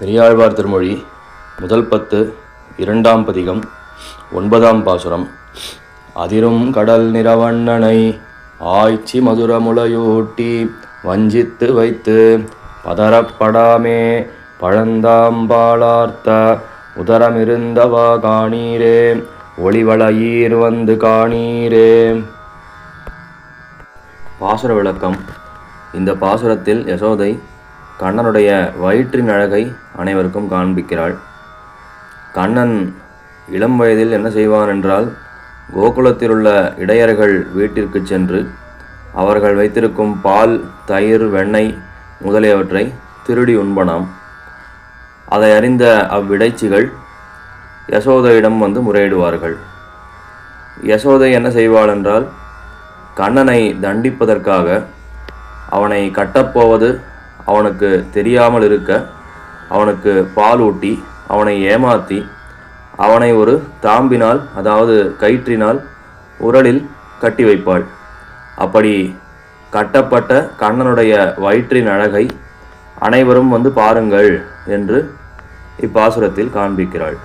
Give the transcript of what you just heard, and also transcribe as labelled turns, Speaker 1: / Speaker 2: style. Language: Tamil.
Speaker 1: பெரியாழ்வார் திருமொழி முதல் பத்து இரண்டாம் பதிகம் ஒன்பதாம் பாசுரம். அதிரும் கடல் நிறவண்ணனை ஆய்ச்சி மதுரமுளையூட்டி வஞ்சித்து வைத்து பதறப்படாமே பழந்தாம்பாளார்த்த உதரமிருந்தவா காணீரே ஒளிவளையீர் வந்து காணீரே. பாசுர விளக்கம். இந்த பாசுரத்தில் யசோதை கண்ணனுடைய வயிற்றின் அழகை அனைவருக்கும் காண்பிக்கிறாள். கண்ணன் இளம் வயதில் என்ன செய்வான் என்றால் கோகுலத்தில் உள்ள இடையர்கள் வீட்டிற்கு சென்று அவர்கள் வைத்திருக்கும் பால் தயிர் வெண்ணெய் முதலியவற்றை திருடி உண்பனாம். அதை அறிந்த அவ்விடைச்சிகள் யசோதையிடம் வந்து முறையிடுவார்கள். யசோதை என்ன செய்வாள் என்றால் கண்ணனை தண்டிப்பதற்காக அவனை கட்டப்போவது அவனுக்கு தெரியாமல் இருக்க அவனுக்கு பால் ஊட்டி அவனை ஏமாற்றி அவனை ஒரு தாம்பினால் அதாவது கயிற்றினால் உரலில் கட்டி வைப்பாள். அப்படி கட்டப்பட்ட கண்ணனுடைய வயிற்றின் அழகை அனைவரும் வந்து பாருங்கள் என்று இப்பாசுரத்தில் காண்பிக்கிறாள்.